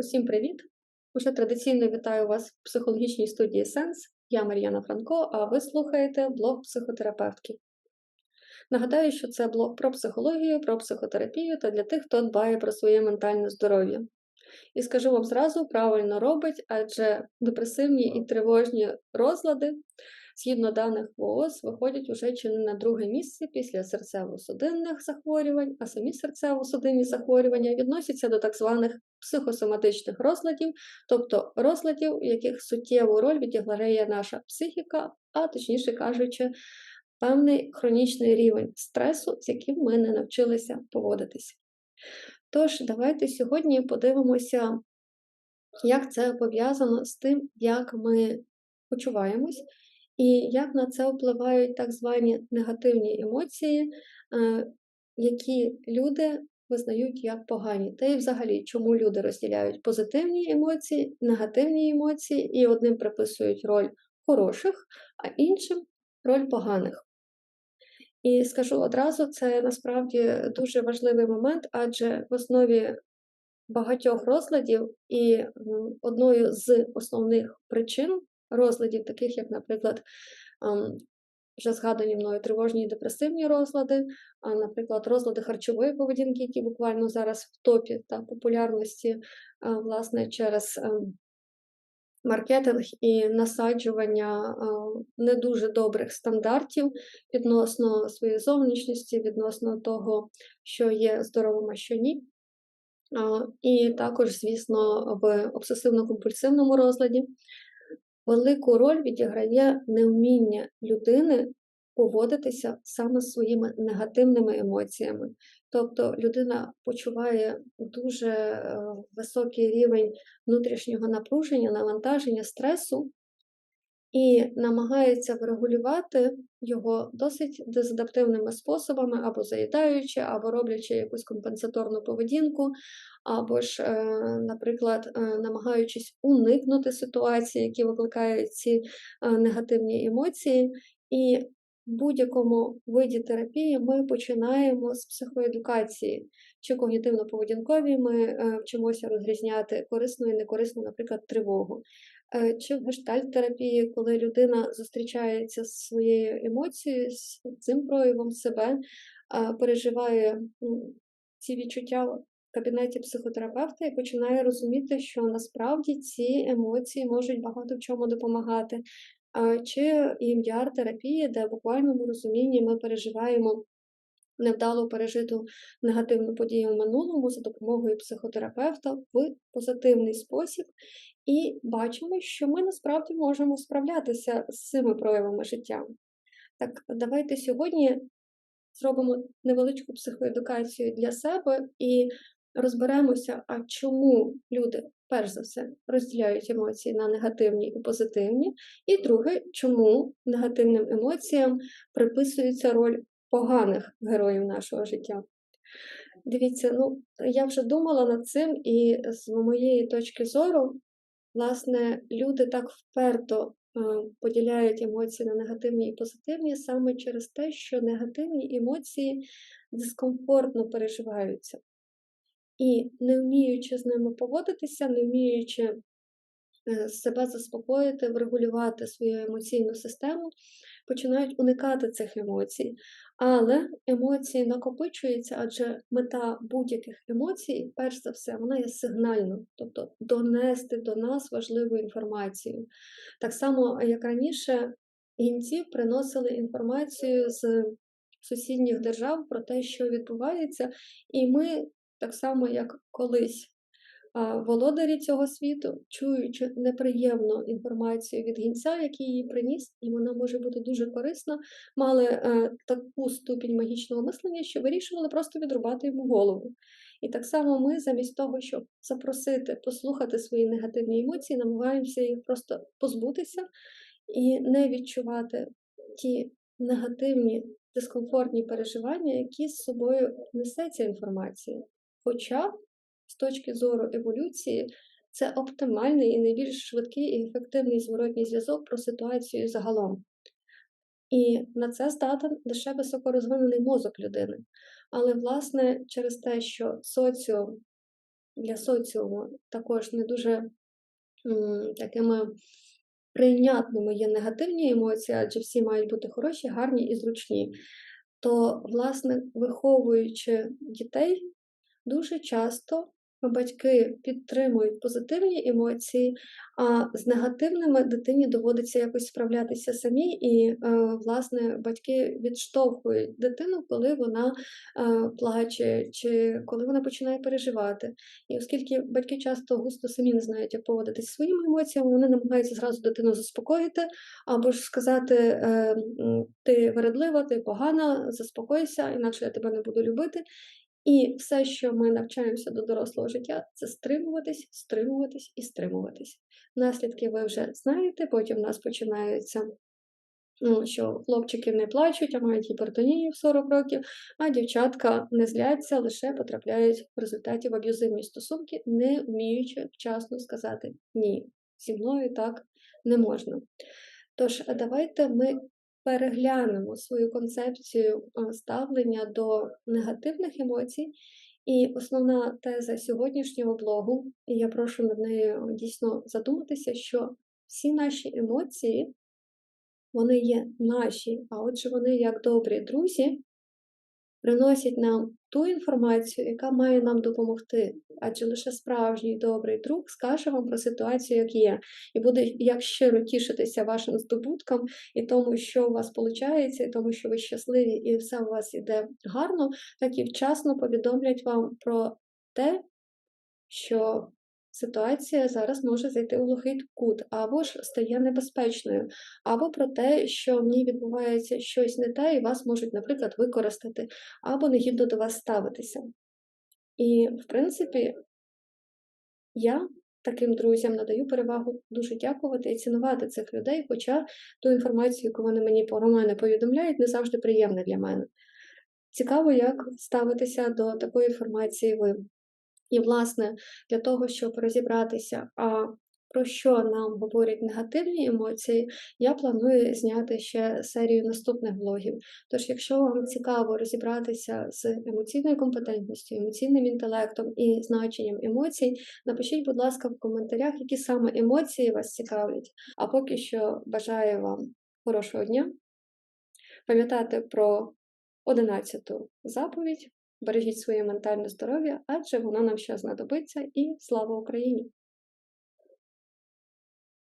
Усім привіт! Уже традиційно вітаю вас в психологічній студії Сенс. Я Мар'яна Франко, а ви слухаєте блог психотерапевтки. Нагадаю, що це блог про психологію, про психотерапію та для тих, хто дбає про своє ментальне здоров'я. І скажу вам зразу, правильно робить, адже депресивні і тривожні розлади, згідно даних ВООЗ, виходять уже чи не на друге місце після серцево-судинних захворювань, а самі серцево-судинні захворювання відносяться до так званих психосоматичних розладів, тобто розладів, у яких суттєву роль відіграє наша психіка, а точніше кажучи, певний хронічний рівень стресу, з яким ми не навчилися поводитися. Тож, давайте сьогодні подивимося, як це пов'язано з тим, як ми почуваємось, і як на це впливають так звані негативні емоції, е, які люди визнають як погані. Та й взагалі, чому люди розділяють позитивні емоції, негативні емоції, і одним приписують роль хороших, а іншим роль поганих. І скажу одразу, це насправді дуже важливий момент, адже в основі багатьох розладів і одною з основних причин розладів, таких як, наприклад, вже згадані мною тривожні і депресивні розлади, а, наприклад, розлади харчової поведінки, які буквально зараз в топі та популярності, власне, через ем, маркетинг і насаджування не дуже добрих стандартів відносно своєї зовнішності, відносно того, що є здоровим, а що ні. І також, звісно, в обсесивно-компульсивному розладі велику роль відіграє невміння людини поводитися саме своїми негативними емоціями. Тобто людина почуває дуже е, високий рівень внутрішнього напруження, навантаження, стресу і намагається врегулювати його досить дезадаптивними способами, або заїдаючи, або роблячи якусь компенсаторну поведінку, або ж, е, наприклад, е, намагаючись уникнути ситуації, які викликають ці негативні емоції. І в будь-якому виді терапії ми починаємо з психоедукації чи когнітивно-поведінкові, ми е, вчимося розрізняти корисну і некорисну, наприклад, тривогу. Е, чи в гештальт-терапії, коли людина зустрічається з своєю емоцією, з цим проявом себе, переживає ці відчуття в кабінеті психотерапевта і починає розуміти, що насправді ці емоції можуть багато в чому допомагати. Чи EMDR-терапії, де в буквальному розумінні ми переживаємо невдало пережиту негативну подію в минулому за допомогою психотерапевта в позитивний спосіб, і бачимо, що ми насправді можемо справлятися з цими проявами життя. Так, давайте сьогодні зробимо невеличку психоедукацію для себе і розберемося, а чому люди, перш за все, розділяють емоції на негативні і позитивні. І друге, чому негативним емоціям приписується роль поганих героїв нашого життя. Дивіться, ну, я вже думала над цим, і з моєї точки зору, власне, люди так вперто е, поділяють емоції на негативні і позитивні саме через те, що негативні емоції дискомфортно переживаються. І не вміючи з ними поводитися, не вміючи е, себе заспокоїти, врегулювати свою емоційну систему, починають уникати цих емоцій. Але емоції накопичуються, адже мета будь-яких емоцій, перш за все, вона є сигнальною, тобто донести до нас важливу інформацію. Так само, як раніше, гінці приносили інформацію з сусідніх держав про те, що відбувається, і ми так само, як колись володарі цього світу, чуючи неприємну інформацію від гінця, який її приніс, і вона може бути дуже корисна, мали е, таку ступінь магічного мислення, що вирішували просто відрубати йому голову. І так само ми, замість того, щоб запросити, послухати свої негативні емоції, намагаємося їх просто позбутися і не відчувати ті негативні дискомфортні переживання, які з собою несе ця інформація. Хоча, з точки зору еволюції, це оптимальний і найбільш швидкий і ефективний зворотній зв'язок про ситуацію загалом. І на це здатен лише високорозвинений мозок людини. Але, власне, через те, що соціум для соціуму також не дуже м, такими прийнятними є негативні емоції, адже всі мають бути хороші, гарні і зручні, то, власне, виховуючи дітей, дуже часто батьки підтримують позитивні емоції, а з негативними дитині доводиться якось справлятися самі, і, е, власне, батьки відштовхують дитину, коли вона е, плаче чи коли вона починає переживати. І оскільки батьки часто густо самі не знають, як поводитись своїми емоціями, вони намагаються зразу дитину заспокоїти, або ж сказати: е, ти вередлива, ти погана, заспокойся, інакше я тебе не буду любити. І все, що ми навчаємося до дорослого життя, це стримуватись, стримуватись і стримуватись. Наслідки ви вже знаєте, потім в нас починаються. Ну, що хлопчики не плачуть, а мають гіпертонію в 40 років, а дівчатка не зляться, лише потрапляють в результаті в аб'юзивні стосунки, не вміючи вчасно сказати ні, зі мною так не можна. Тож, давайте ми переглянемо свою концепцію ставлення до негативних емоцій. І основна теза сьогоднішнього блогу, і я прошу над нею дійсно задуматися, що всі наші емоції, вони є наші, а отже, вони, як добрі друзі, приносять нам ту інформацію, яка має нам допомогти. Адже лише справжній добрий друг скаже вам про ситуацію, як є, і буде як щиро тішитися вашим здобуткам і тому, що у вас виходить, і тому, що ви щасливі, і все у вас іде гарно, так і вчасно повідомлять вам про те, що ситуація зараз може зайти у глухий кут, або ж стає небезпечною, або про те, що в ній відбувається щось не те, і вас можуть, наприклад, використати, або негідно до вас ставитися. І, в принципі, я таким друзям надаю перевагу дуже дякувати і цінувати цих людей, хоча ту інформацію, яку вони мені про мене повідомляють, не завжди приємна для мене. Цікаво, як ставитися до такої інформації ви. І, власне, для того, щоб розібратися, а про що нам говорять негативні емоції, я планую зняти ще серію наступних блогів. Тож, якщо вам цікаво розібратися з емоційною компетентністю, емоційним інтелектом і значенням емоцій, напишіть, будь ласка, в коментарях, які саме емоції вас цікавлять. А поки що бажаю вам хорошого дня, пам'ятати про 11-ту заповідь. Бережіть своє ментальне здоров'я, адже воно нам ще знадобиться, і слава Україні!